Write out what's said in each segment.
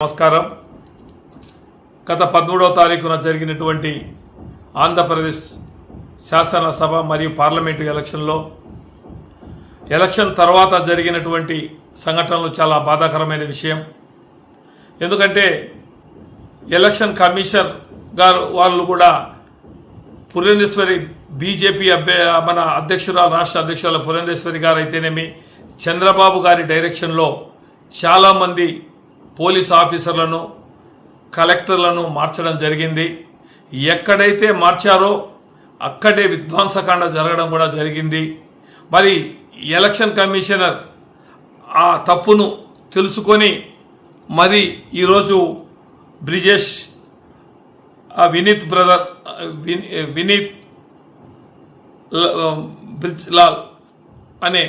నమస్కారం. గత పదమూడవ తారీఖున జరిగినటువంటి ఆంధ్రప్రదేశ్ శాసనసభ మరియు పార్లమెంటు ఎలక్షన్లో ఎలక్షన్ తర్వాత జరిగినటువంటి సంఘటనలు చాలా బాధాకరమైన విషయం. ఎందుకంటే ఎలక్షన్ కమిషన్ గారు వాళ్ళు కూడా పురేందేశ్వరి బీజేపీ అభ్య మన అధ్యక్షురాలు రాష్ట్ర అధ్యక్షురాలు పురేందేశ్వరి గారు అయితేనేమి చంద్రబాబు గారి డైరెక్షన్లో చాలామంది పోలీస్ ఆఫీసర్లను కలెక్టర్లను మార్చడం జరిగింది. ఎక్కడైతే మార్చారో అక్కడే విధ్వంసకాండ జరగడం కూడా జరిగింది. మరి ఎలక్షన్ కమిషనర్ ఆ తప్పును తెలుసుకొని మరి ఈరోజు బ్రిజేష్ వినీత్ బ్రదర్ వినీత్ బ్రిజ్ లాల్ అనే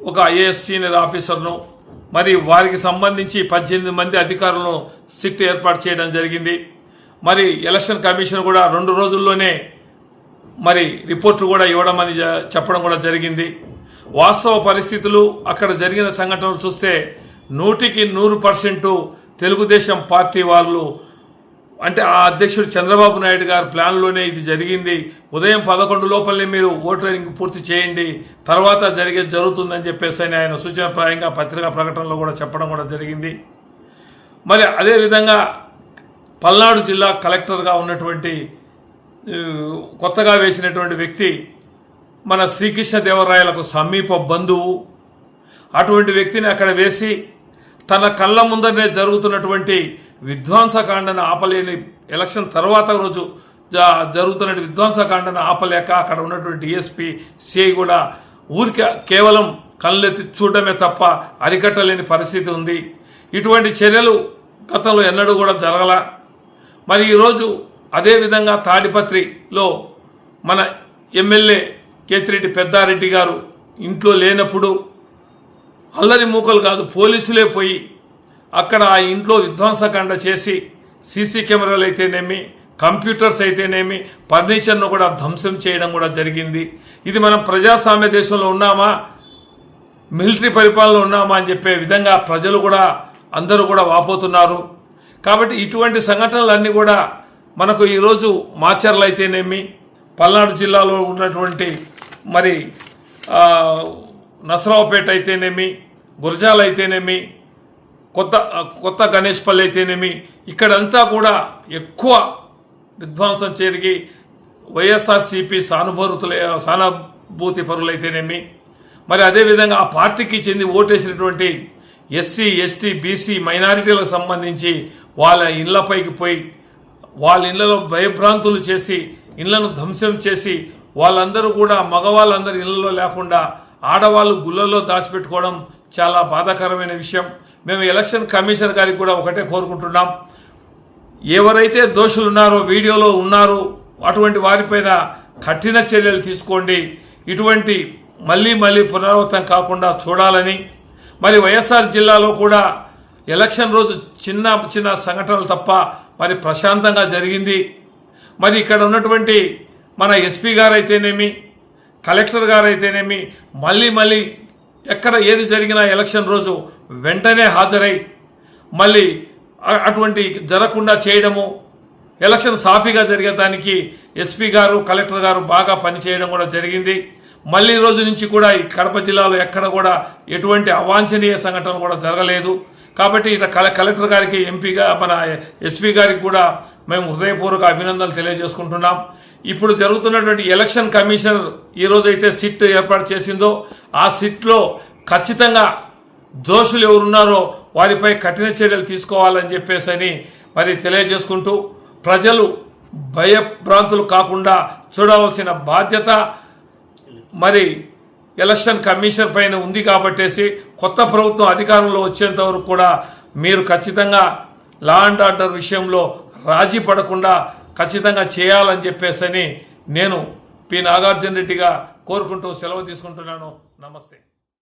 ఒక ఐఏఎస్ సీనియర్ ఆఫీసర్ను మరి వారికి సంబంధించి పద్దెనిమిది మంది అధికారులను సిట్ ఏర్పాటు చేయడం జరిగింది. మరి ఎలక్షన్ కమిషన్ కూడా రెండు రోజుల్లోనే మరి రిపోర్టు కూడా ఇవ్వడం అని చెప్పడం కూడా జరిగింది. వాస్తవ పరిస్థితులు అక్కడ జరిగిన సంఘటనలు చూస్తే నూటికి నూరు పర్సెంటు తెలుగుదేశం పార్టీ వాళ్ళు అంటే ఆ అధ్యక్షుడు చంద్రబాబు నాయుడు గారి ప్లాన్లోనే ఇది జరిగింది. ఉదయం పదకొండు లోపలనే మీరు ఓటరింగ్ పూర్తి చేయండి. తర్వాత జరిగే జరుగుతుందని చెప్పేసి అని ఆయన సూచనప్రాయంగా పత్రికా ప్రకటనలో కూడా చెప్పడం కూడా జరిగింది. మరి అదేవిధంగా పల్నాడు జిల్లా కలెక్టర్గా ఉన్నటువంటి కొత్తగా వేసినటువంటి వ్యక్తి మన శ్రీకృష్ణదేవరాయలకు సమీప బంధువు. అటువంటి వ్యక్తిని అక్కడ వేసి తన కళ్ళ ముందరనే జరుగుతున్నటువంటి విధ్వంసకాండను ఆపలేని ఎలక్షన్ తర్వాత రోజు జరుగుతున్న విధ్వంసకాండను ఆపలేక అక్కడ ఉన్నటువంటి డిఎస్పీ సిఐ కూడా ఊరికే కేవలం కళ్ళెత్తి చూడడమే తప్ప అరికట్టలేని పరిస్థితి ఉంది. ఇటువంటి చర్యలు గతంలో ఎన్నడూ కూడా జరగల. మరి ఈరోజు అదేవిధంగా తాడిపత్రిలో మన ఎమ్మెల్యే కేతిరెడ్డి పెద్దారెడ్డి గారు ఇంట్లో లేనప్పుడు అల్లరి మూకలు కాదు పోలీసులే పోయి అక్కడ ఆ ఇంట్లో విధ్వంసకాండ చేసి సీసీ కెమెరాలు అయితేనేమి కంప్యూటర్స్ అయితేనేమి ఫర్నిచర్ను కూడా ధ్వంసం చేయడం కూడా జరిగింది. ఇది మనం ప్రజాస్వామ్య దేశంలో ఉన్నామా మిలిటరీ పరిపాలన ఉన్నామా అని చెప్పే విధంగా ప్రజలు కూడా అందరూ కూడా వాపోతున్నారు. కాబట్టి ఇటువంటి సంఘటనలన్నీ కూడా మనకు ఈరోజు మాచర్లు అయితేనేమి పల్నాడు జిల్లాలో ఉన్నటువంటి మరి నసరావుపేట అయితేనేమి గురజాల అయితేనేమి కొత్త కొత్త గణేష్పల్లి అయితేనేమి ఇక్కడంతా కూడా ఎక్కువ విధ్వంసం జరిగి వైఎస్ఆర్సిపి సానుభూతులు సానుభూతి పరులైతేనేమి. మరి అదేవిధంగా ఆ పార్టీకి చెంది ఓటేసినటువంటి ఎస్సీ ఎస్టీ బీసీ మైనారిటీలకు సంబంధించి వాళ్ళ ఇళ్ళపైకి పోయి వాళ్ళ ఇళ్ళలో భయభ్రాంతులు చేసి ఇళ్ళను ధ్వంసం చేసి వాళ్ళందరూ కూడా మగవాళ్ళందరూ ఇళ్ళలో లేకుండా ఆడవాళ్ళు గుళ్ళల్లో దాచిపెట్టుకోవడం చాలా బాధాకరమైన విషయం. మేము ఎలక్షన్ కమిషన్ గారికి కూడా ఒకటే కోరుకుంటున్నాం. ఎవరైతే దోషులు ఉన్నారో వీడియోలో ఉన్నారో అటువంటి వారిపైన కఠిన చర్యలు తీసుకోండి. ఇటువంటి మళ్ళీ మళ్ళీ పునరావృతం కాకుండా చూడాలని. మరి వైఎస్ఆర్ జిల్లాలో కూడా ఎలక్షన్ రోజు చిన్న చిన్న సంఘటనలు తప్ప మరి ప్రశాంతంగా జరిగింది. మరి ఇక్కడ ఉన్నటువంటి మన ఎస్పీ గారు అయితేనేమి కలెక్టర్ గారు అయితేనేమి మళ్ళీ మళ్ళీ ఎక్కడ ఏది జరిగినా ఎలక్షన్ రోజు వెంటనే హాజరై మళ్ళీ అటువంటి జరగకుండా చేయడము ఎలక్షన్ సాఫీగా జరిగేదానికి ఎస్పీ గారు కలెక్టర్ గారు బాగా పనిచేయడం కూడా జరిగింది. మళ్ళీ రోజు నుంచి కూడా ఈ కడప జిల్లాలో ఎక్కడ కూడా ఎటువంటి అవాంఛనీయ సంఘటన కూడా జరగలేదు. కాబట్టి ఇట కల కలెక్టర్ గారికి ఎంపీగా మన ఎస్పీ గారికి కూడా మేము హృదయపూర్వక అభినందనలు తెలియజేసుకుంటున్నాం. ఇప్పుడు జరుగుతున్నటువంటి ఎలక్షన్ కమిషన్ ఈరోజు అయితే సిట్ ఏర్పాటు చేసిందో ఆ సిట్లో ఖచ్చితంగా దోషులు ఎవరున్నారో వారిపై కఠిన చర్యలు తీసుకోవాలని చెప్పేసి అని మరి తెలియజేసుకుంటూ ప్రజలు భయభ్రాంతులు కాకుండా చూడవలసిన బాధ్యత మరి ఎలక్షన్ కమిషన్ పైన ఉంది కాబట్టేసి కొత్త ప్రభుత్వం అధికారంలో వచ్చేంత వరకు కూడా మీరు ఖచ్చితంగా లా అండ్ ఆర్డర్ విషయంలో రాజీ పడకుండా ఖచ్చితంగా చేయాలని చెప్పేసి అని నేను పి నాగార్జున రెడ్డిగా కోరుకుంటూ సెలవు తీసుకుంటున్నాను. నమస్తే.